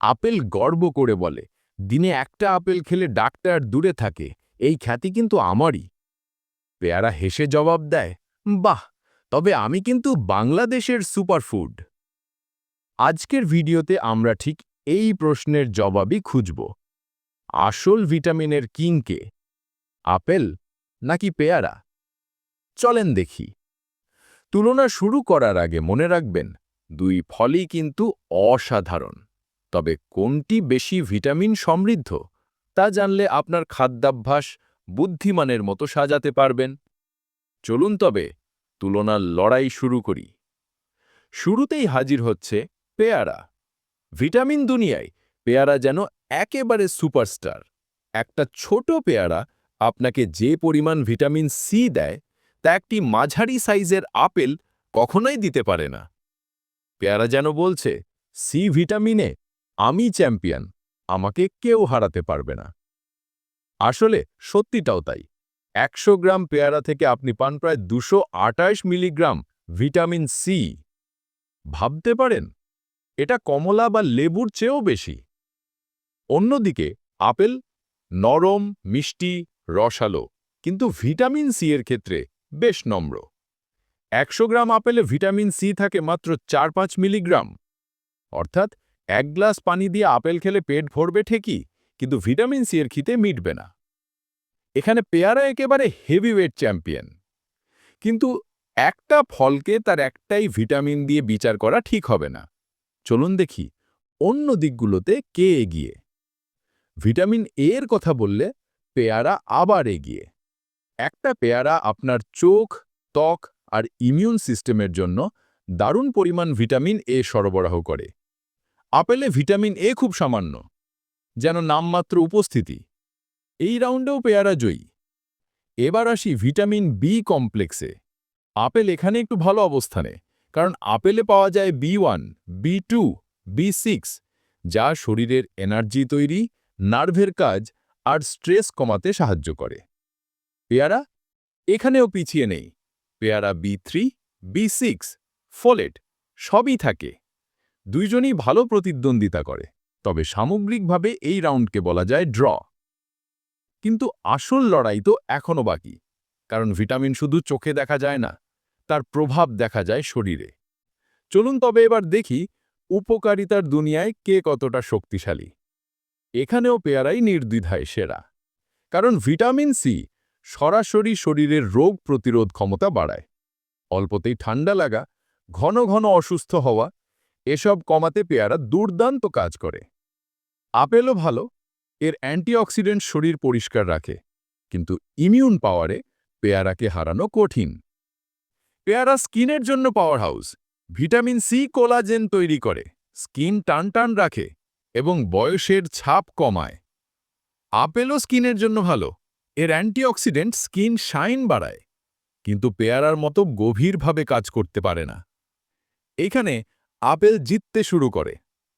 Apple গর্ব করে বলে, দিনে একটা আপেল খেলে ডাক্তার দূরে থাকে, এই খ্যাতি কিন্তু আমারই। পেয়ারা হেসে জবাব দেয়, বাহ, তবে আমি কিন্তু বাংলাদেশের সুপারফুড। আজকের ভিডিওতে আমরা ঠিক এই প্রশ্নের জবাবই খুঁজব। আসল ভিটামিনের কিংকে আপেল নাকি পেয়ারা? চলেন দেখি। তুলনা শুরু করার আগে মনে রাখবেন, দুই ফলই কিন্তু অসাধারণ। তবে কোনটি বেশি ভিটামিন সমৃদ্ধ, তা জানলে আপনার খাদ্যাভ্যাস বুদ্ধিমানের মতো সাজাতে পারবেন। চলুন তবে তুলনার লড়াই শুরু করি। শুরুতেই হাজির হচ্ছে পেয়ারা। ভিটামিন দুনিয়ায় পেয়ারা যেন একেবারে সুপারস্টার। একটা ছোট পেয়ারা আপনাকে যে পরিমাণ ভিটামিন সি দেয়, তা একটি মাঝারি সাইজের আপেল কখনোই দিতে পারে না। পেয়ারা যেন বলছে, সি ভিটামিনে আমি চ্যাম্পিয়ন, আমাকে কেউ হারাতে পারবে না। আসলে সত্যিটাও তাই। একশো গ্রাম পেয়ারা থেকে আপনি পান প্রায় দুশো মিলিগ্রাম ভিটামিন সি। ভাবতে পারেন? এটা কমলা বা লেবুর চেয়েও বেশি। অন্যদিকে, আপেল নরম, মিষ্টি, রসালো, কিন্তু ভিটামিন সি এর ক্ষেত্রে বেশ নম্র। একশো গ্রাম আপেলে ভিটামিন সি থাকে মাত্র চার পাঁচ মিলিগ্রাম। অর্থাৎ এক গ্লাস পানি দিয়ে আপেল খেলে পেট ভরবে ঠিকই, কিন্তু ভিটামিন সি এর খিতে মিটবে না। এখানে পেয়ারা একেবারে হেভিওয়েট চ্যাম্পিয়ন। কিন্তু একটা ফলকে তার একটাই ভিটামিন দিয়ে বিচার করা ঠিক হবে না। চলুন দেখি, অন্য দিকগুলোতে কে এগিয়ে? ভিটামিন এ এর কথা বললে পেয়ারা আবার এগিয়ে। একটা পেয়ারা আপনার চোখ, ত্বক আর ইমিউন সিস্টেমের জন্য দারুণ পরিমাণ ভিটামিন এ সরবরাহ করে। আপেলে ভিটামিন এ খুব সামান্য, যেন নামমাত্র উপস্থিতি। এই রাউন্ডেও পেয়ারা জয়ী। এবার আসি ভিটামিন বি কমপ্লেক্সে। আপেল এখানে একটু ভালো অবস্থানে, কারণ আপেলে পাওয়া যায় B one, B two, B six, যা শরীরের এনার্জি তৈরি, নার্ভের কাজ আর স্ট্রেস কমাতে সাহায্য করে। পেয়ারা? এখানেও পিছিয়ে নেই। পেয়ারা B three, B six, folate, সবই থাকে। দুইজনই ভালো প্রতিদ্বন্দ্বিতা করে, তবে সামগ্রিকভাবে এই রাউন্ডকে বলা যায় ড্র। কিন্তু আসল লড়াই তো এখনও বাকি, কারণ ভিটামিন শুধু চোখে দেখা যায় না, তার প্রভাব দেখা যায় শরীরে। চলুন তবে এবার দেখি উপকারিতার দুনিয়ায় কে কতটা শক্তিশালী। এখানেও পেয়ারাই নির্দ্বিধায় সেরা, কারণ ভিটামিন সি সরাসরি শরীরের রোগ প্রতিরোধ ক্ষমতা বাড়ায়। অল্পতেই ঠান্ডা লাগা, ঘন ঘন অসুস্থ হওয়া এসব কমাতে পেয়ারা দুর্দান্ত কাজ করে। আপেলও ভালো, এর অ্যান্টিঅক্সিডেন্ট শরীর পরিষ্কার রাখে, কিন্তু ইমিউন পাওয়ারে পেয়ারাকে হারানো কঠিন। পেয়ারা স্কিনের জন্য power house vitamin C collagen তৈরি করে, স্কিন টান টান রাখে এবং বয়সের ছাপ কমায়। আপেলও স্কিনের জন্য ভালো, এর অ্যান্টিঅক্সিডেন্ট স্কিন শাইন বাড়ায়, কিন্তু পেয়ারার মতো গভীরভাবে কাজ করতে পারে না। এখানে আপেল জিততে শুরু করে।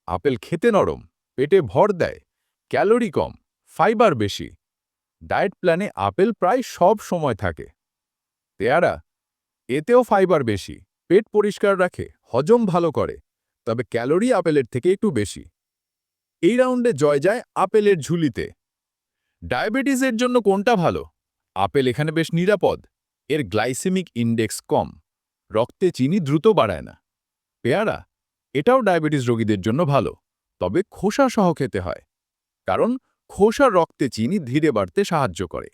আপেল খেতে নরম, পেটে ভর দেয়, ক্যালোরি কম, ফাইবার বেশি। ডায়েট প্ল্যানে আপেল প্রায় সব সময় থাকে। পেয়ারা, এতেও ফাইবার বেশি, পেট পরিষ্কার রাখে, হজম ভালো করে, তবে ক্যালোরি আপেলের থেকে একটু বেশি। এই রাউন্ডে জয় যায় আপেলের ঝুলিতে। ডায়াবেটিসের জন্য কোনটা ভালো? আপেল এখানে বেশ নিরাপদ, এর গ্লাইসেমিক ইন্ডেক্স কম, রক্তে চিনি দ্রুত বাড়ায় না। পেয়ারা এটাও ডায়াবেটিস রোগীদের জন্য ভালো, তবে খোসা সহ খেতে হয়, কারণ খোসা রক্তে চিনি ধীরে বাড়তে সাহায্য করে।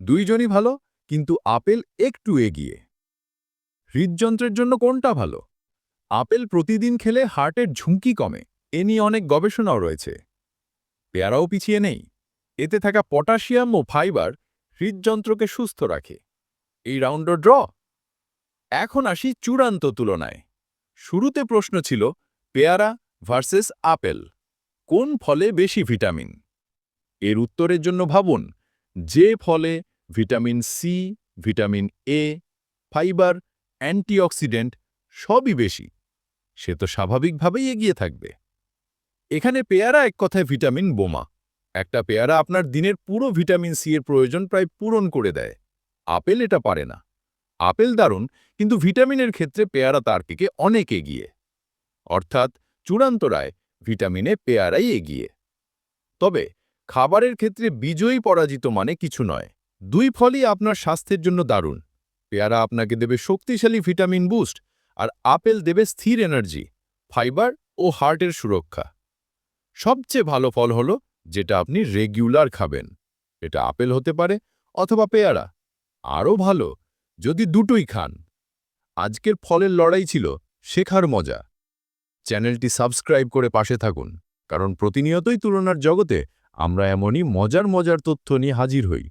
দুইজনই ভালো, কিন্তু আপেল একটু এগিয়ে। হৃদযন্ত্রের জন্য কোনটা ভালো? আপেল প্রতিদিন খেলে হার্টের ঝুঁকি কমে, এ নিয়ে অনেক গবেষণাও রয়েছে। পেয়ারাও পিছিয়ে নেই, এতে থাকা পটাশিয়াম ও ফাইবার হৃদযন্ত্রকে সুস্থ রাখে। এই রাউন্ড ড্র। এখন আসি চূড়ান্ত তুলনায়। শুরুতে প্রশ্ন ছিল, পেয়ারা ভার্সেস আপেল, কোন ফলে বেশি ভিটামিন? এর উত্তরের জন্য ভাবুন, যে ফলে vitamin C vitamin A fibre, antioxidant সবই বেশি, সে তো স্বাভাবিকভাবেই এগিয়ে থাকবে। এখানে পেয়ারা এক কথায় ভিটামিন বোমা, একটা পেয়ারা আপনার দিনের পুরো ভিটামিন সি এর প্রয়োজন প্রায় পূরণ করে দেয়, আপেল এটা পারে না। আপেল দারুণ, কিন্তু ভিটামিনের ক্ষেত্রে পেয়ারা তার থেকে অনেক এগিয়ে। অর্থাৎ চূড়ান্ত রায়, ভিটামিনে পেয়ারাই এগিয়ে। তবে খাবারের ক্ষেত্রে বিজয়ী পরাজিত মানে কিছু নয়। দুই ফলই আপনার স্বাস্থ্যের জন্য দারুণ। পেয়ারা আপনাকে দেবে শক্তিশালী ভিটামিন বুস্ট আর আপেল দেবে স্থির এনার্জি, ফাইবার ও হার্টের সুরক্ষা। সবচেয়ে ভালো ফল হলো যেটা আপনি রেগুলার খাবেন। এটা আপেল হতে পারে অথবা পেয়ারা। আরও ভালো যদি দুটোই খান। আজকের ফলের লড়াই ছিল শেখার মজা। চ্যানেলটি সাবস্ক্রাইব করে পাশে থাকুন, কারণ প্রতিনিয়তই তুলনার জগতে আমরা এমনই মজার মজার তথ্য নিয়ে হাজির হই।